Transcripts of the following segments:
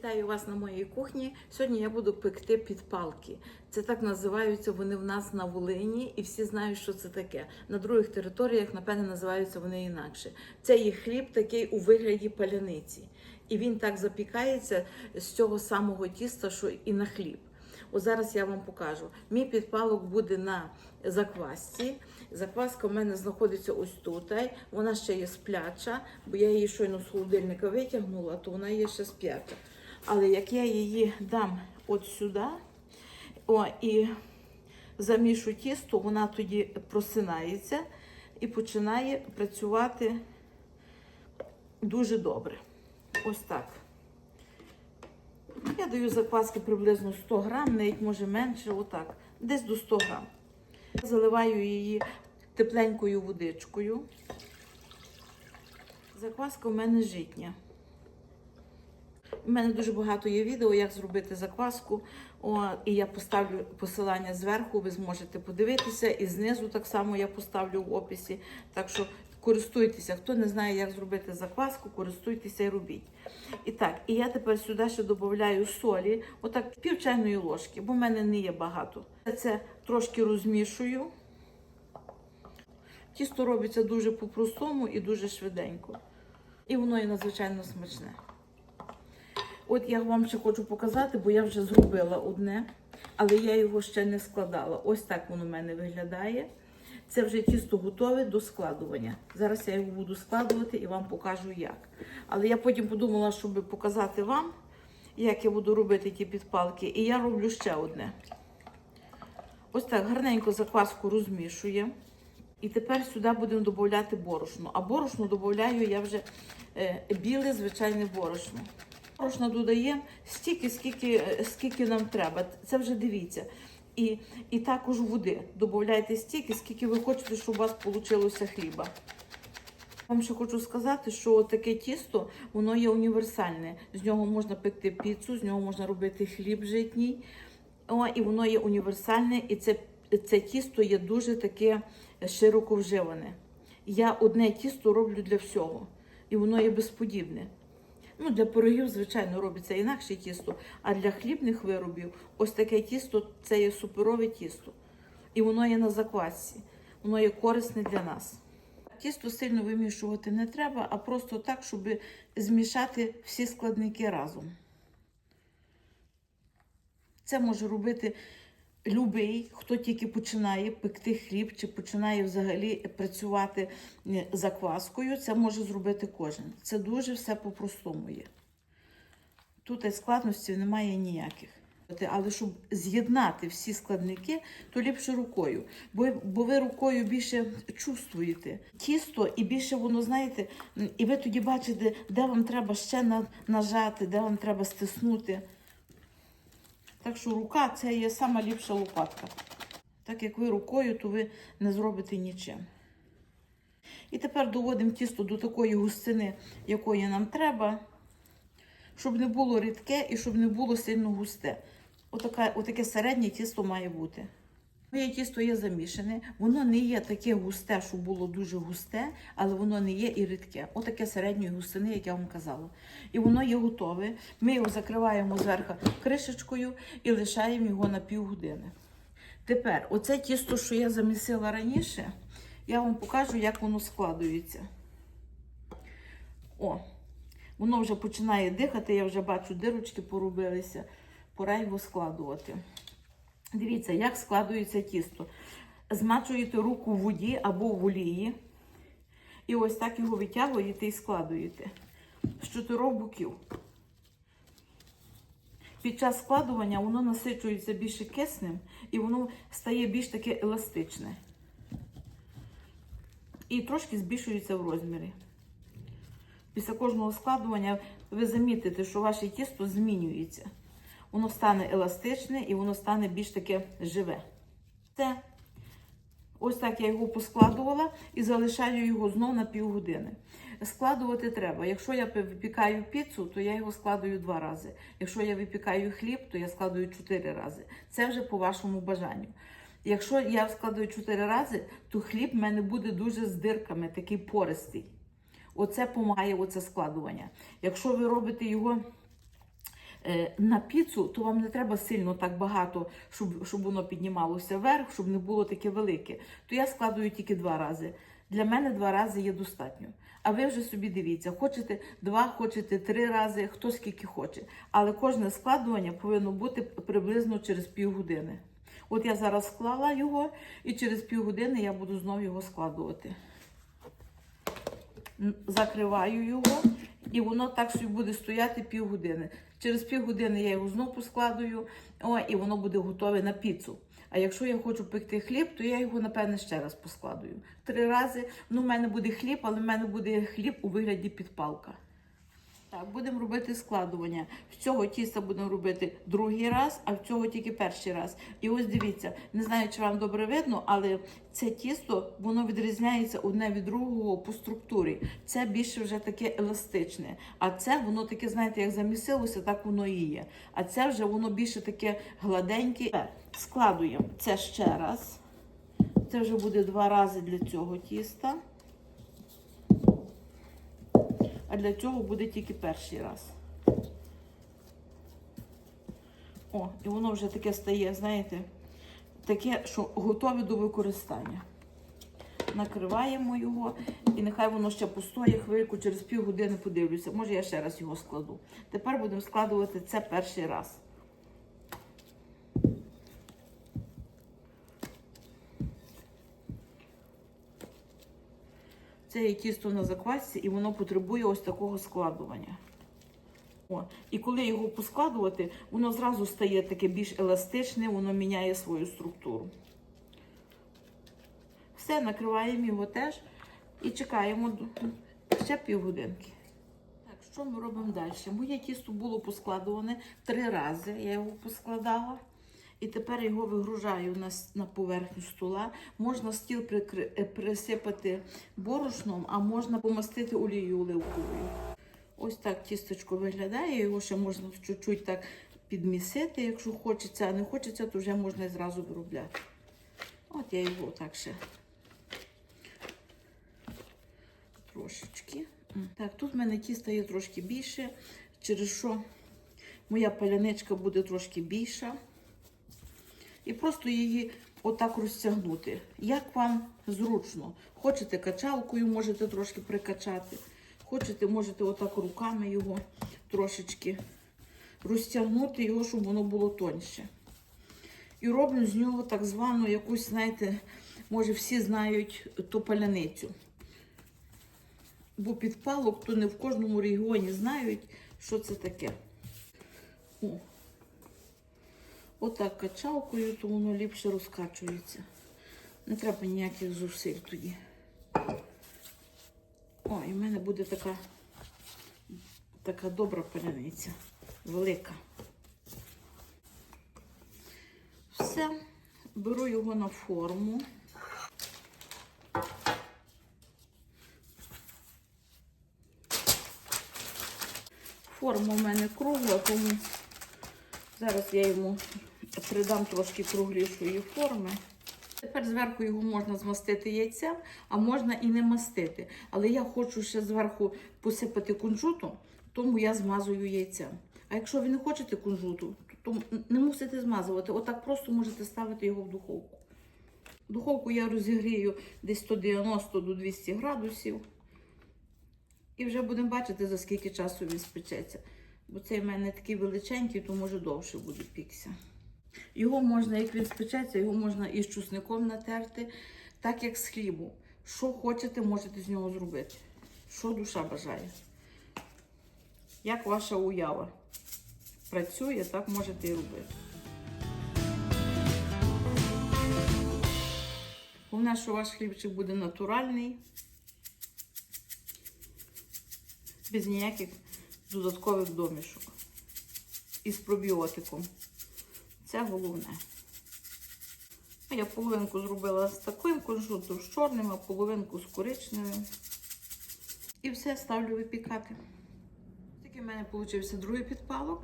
Вітаю вас на моїй кухні. Сьогодні я буду пекти підпалки. Це так називаються вони в нас на Волині, і всі знають, що це таке. На других територіях, напевне, називаються вони інакше. Це є хліб такий у вигляді паляниці. І він так запікається з цього самого тіста, що і на хліб. От зараз я вам покажу. Мій підпалок буде на заквасці. Закваска в мене знаходиться ось тут. Вона ще є спляча, бо я її щойно з холодильника витягнула, то вона є ще сп'ята. Але як я її дам от сюди о, і замішу тісто, вона тоді просинається і починає працювати дуже добре. Ось так. Я даю закваски приблизно 100 грам, навіть може менше, отак, десь до 100 грам. Заливаю її тепленькою водичкою. Закваска у мене житня. У мене дуже багато є відео, як зробити закваску. О, і я поставлю посилання зверху, ви зможете подивитися. І знизу так само я поставлю в описі. Так що користуйтеся. Хто не знає, як зробити закваску, користуйтеся і робіть. І так, і я тепер сюди ще додаю солі, отак пів чайної ложки, бо в мене не є багато. Я це трошки розмішую. Тісто робиться дуже по-простому і дуже швиденько. І воно є надзвичайно смачне. От я вам ще хочу показати, бо я вже зробила одне, але я його ще не складала. Ось так воно в мене виглядає. Це вже тісто готове до складування. Зараз я його буду складувати і вам покажу як. Але я потім подумала, щоб показати вам, як я буду робити ті підпалки. І я роблю ще одне. Ось так гарненько закваску розмішує. І тепер сюди будемо додати борошно. А борошно додаю я вже е, біле звичайне борошно. Борошна додаємо стільки, скільки, скільки нам треба. Це вже дивіться. І, і також води. Додайте стільки, скільки ви хочете, щоб у вас вийшло хліба. Вам ще хочу сказати, що таке тісто, воно є універсальне. З нього можна пекти піцу, з нього можна робити хліб житній. О, і воно є універсальне, і це, це тісто є дуже таке широко вживане. Я одне тісто роблю для всього, і воно є безподібне. Ну, для пирогів, звичайно, робиться інакше тісто, а для хлібних виробів ось таке тісто це є суперове тісто. І воно є на заквасці, воно є корисне для нас. Тісто сильно вимішувати не треба, а просто так, щоб змішати всі складники разом. Це може робити любий, хто тільки починає пекти хліб чи починає взагалі працювати е, закваскою. Це може зробити кожен. Це дуже все по-простому є. Тут складностей немає ніяких. Але щоб з'єднати всі складники, то ліпше рукою. Бо, бо ви рукою більше чувствуєте тісто, і більше воно, знаєте, і ви тоді бачите, де вам треба ще нажати, де вам треба стиснути. Так що рука це є сама ліпша лопатка. Так як ви рукою, то ви не зробите нічим. І тепер доводимо тісто до такої густини, якої нам треба, щоб не було рідке і щоб не було сильно густе. Отаке, отаке середнє тісто має бути. Моє тісто є замішане, воно не є таке густе, що було дуже густе, але воно не є і рідке. Отаке середньої густини, як я вам казала. І воно є готове. Ми його закриваємо зверху кришечкою і лишаємо його на півгодини. Тепер, оце тісто, що я замісила раніше, я вам покажу, як воно складується. О, воно вже починає дихати, я вже бачу, дирочки поробилися. Пора його складувати. Дивіться, як складується тісто. Змачуєте руку в воді або в олії. І ось так його витягуєте і складуєте з чотирьох боків. Під час складування воно насичується більше киснем і воно стає більш таке еластичне. І трошки збільшується в розмірі. Після кожного складування ви замітите, що ваше тісто змінюється. Воно стане еластичне і воно стане більш таке живе. Це ось так я його поскладувала і залишаю його знову на півгодини. Складувати треба. Якщо я випікаю піцу, то я його складую два рази. Якщо я випікаю хліб, то я складую чотири рази. Це вже по вашому бажанню. Якщо я складую чотири рази, то хліб в мене буде дуже з дирками, такий пористий. Оце допомагає оце складування. Якщо ви робите його На піцу, то вам не треба сильно так багато, щоб, щоб воно піднімалося вверх, щоб не було таке велике. То я складую тільки два рази. Для мене два рази є достатньо. А ви вже собі дивіться, хочете два, хочете три рази, хто скільки хоче. Але кожне складування повинно бути приблизно через півгодини. От я зараз склала його, і через півгодини я буду знову його складувати. Закриваю його, і воно так собі буде стояти півгодини. Через півгодини я його знову поскладую, о, і воно буде готове на піцу. А якщо я хочу пекти хліб, то я його, напевне, ще раз поскладую. Три рази. Ну, в мене буде хліб, але в мене буде хліб у вигляді підпалка. Так, будемо робити складування. В цього тіста будемо робити другий раз, а в цього тільки перший раз. І ось дивіться, не знаю, чи вам добре видно, але це тісто воно відрізняється одне від другого по структурі. Це більше вже таке еластичне. А це воно таке, знаєте, як замісилося, так воно і є. А це вже воно більше таке гладеньке. Складуємо це ще раз. Це вже буде два рази для цього тіста. А для цього буде тільки перший раз. О, і воно вже таке стає, знаєте, таке, що готове до використання. Накриваємо його, і нехай воно ще постоє хвильку, через півгодини подивлюся. Може, я ще раз його складу. Тепер будемо складувати це перший раз. Це є тісто на заквасці, і воно потребує ось такого складування. О, і коли його поскладувати, воно зразу стає таке більш еластичне, воно міняє свою структуру. Все, накриваємо його теж і чекаємо ще півгодинки. Так, що ми робимо далі? Моє тісто було поскладуване три рази. Я його поскладала. І тепер його вигружаю на, на поверхню стола. Можна стіл е, присипати борошном, а можна помастити олією оливковою. Ось так тістечко виглядає. Його ще можна чуть-чуть так підмісити, якщо хочеться, а не хочеться, то вже можна і зразу виробляти. От я його так ще трошечки. Так, тут в мене тіста є трошки більше, через що моя паляничка буде трошки більша. І просто її отак розтягнути. Як вам зручно. Хочете качалкою, можете трошки прикачати. Хочете, можете отак руками його трошечки розтягнути його, щоб воно було тоньше. І роблю з нього так звану якусь, знаєте, може всі знають ту паляницю. Бо підпалок, то не в кожному регіоні знають, що це таке. О. Отак качалкою, то воно ліпше розкачується. Не треба ніяких зусиль тоді. О, і в мене буде така, така добра паляниця. Велика. Все, беру його на форму. Форма в мене кругла, тому зараз я йому придам трошки круглішої форми. Тепер зверху його можна змастити яйцем, а можна і не мастити. Але я хочу ще зверху посипати кунжутом, тому я змазую яйцем. А якщо ви не хочете кунжуту, то не мусите змазувати. Отак просто можете ставити його в духовку. Духовку я розігрію десь 190 до 200 градусів. І вже будемо бачити, за скільки часу він спечеться. Бо цей в мене такий величенький, то може довше буде пікся. Його можна, як він спечеться, його можна і з чусником натерти, так як з хлібу. Що хочете, можете з нього зробити. Що душа бажає. Як ваша уява працює, так можете і робити. Головне, що ваш хлібчик буде натуральний, без ніяких додаткових домішок. І з пробіотиком. Це головне. Я половинку зробила з таким кунжутом, з чорним, а половинку з коричневим. І все ставлю випікати. Такий в мене вийшов другий підпалок.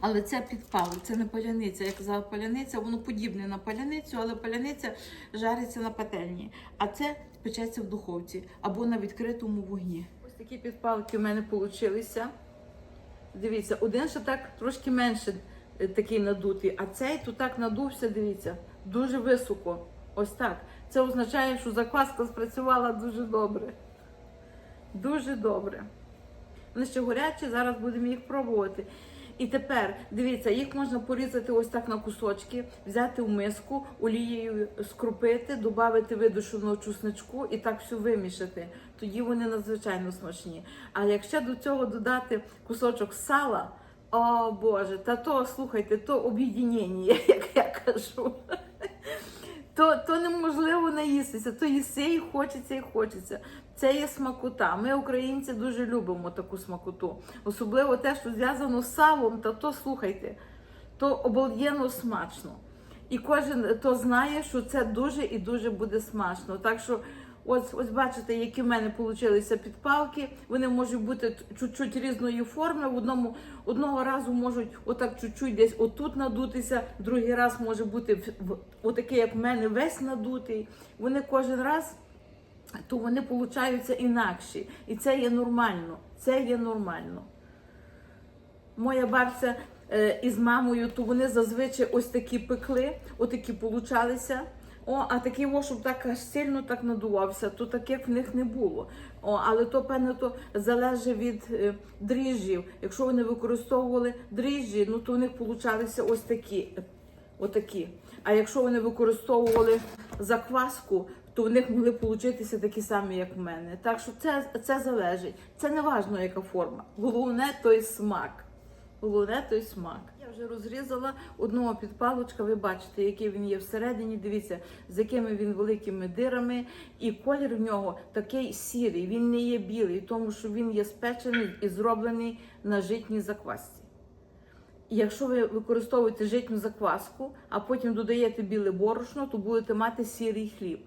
Але це підпалок, це не паляниця. Як казала паляниця, воно подібне на паляницю, але паляниця жариться на пательні. А це печеться в духовці або на відкритому вогні. Ось такі підпалки в мене вийшли. Дивіться, один ще так трошки менше такий надутий, а цей тут так надувся, дивіться, дуже високо. Ось так. Це означає, що закваска спрацювала дуже добре. Дуже добре. Вони ще горячі, зараз будемо їх пробувати. І тепер дивіться, їх можна порізати ось так на кусочки, взяти в миску, олією скрупити, додати видушеного чесничку і так все вимішати. Тоді вони надзвичайно смачні. А якщо до цього додати кусочок сала, о Боже, та то слухайте, то об'єднання, як я кажу. То, то неможливо наїстися, то їси і хочеться, і хочеться. Це є смакота. Ми, українці, дуже любимо таку смакоту. Особливо те, що зв'язано з салом, та то слухайте, то обалденно смачно. І кожен то знає, що це дуже і дуже буде смачно. Так що, ось, ось бачите, які в мене получилися підпалки. Вони можуть бути чуть-чуть різної форми. Одному одного разу можуть отак чуть-чуть десь отут надутися, другий раз може бути в, отакий, як в мене, весь надутий. Вони кожен раз то вони получаються інакші. І це є нормально. Це є нормально. Моя бабця е, із мамою, то вони зазвичай ось такі пекли, отакі получалися. О, а такий, о, щоб так аж сильно так надувався, то таких в них не було. О, але то, певно, то залежить від е, дріжджів. Якщо вони використовували дріжджі, ну то у них получалися ось такі. е, Отакі. А якщо вони використовували закваску, то в них могли получитися такі самі, як в мене. Так що це, це залежить. Це не важливо, яка форма. Головне той смак. Головне той смак. Вже розрізала одного підпалочка. Ви бачите, який він є всередині. Дивіться, з якими він великими дирами, і колір в нього такий сірий. Він не є білий, тому що він є спечений і зроблений на житній заквасці. Якщо ви використовуєте житню закваску, а потім додаєте біле борошно, то будете мати сірий хліб.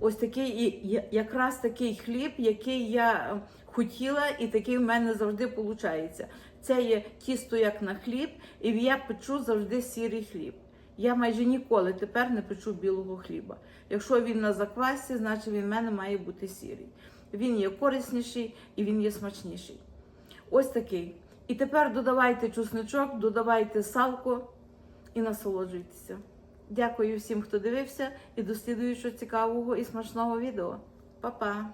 Ось такий і якраз такий хліб, який я хотіла, і такий в мене завжди виходить. Це є тісто як на хліб, і я печу завжди сірий хліб. Я майже ніколи тепер не печу білого хліба. Якщо він на заквасці, значить він в мене має бути сірий. Він є корисніший і він є смачніший. Ось такий. І тепер додавайте чесничок, додавайте салко і насолоджуйтеся. Дякую всім, хто дивився, і до слідуючого цікавого і смачного відео. Па-па!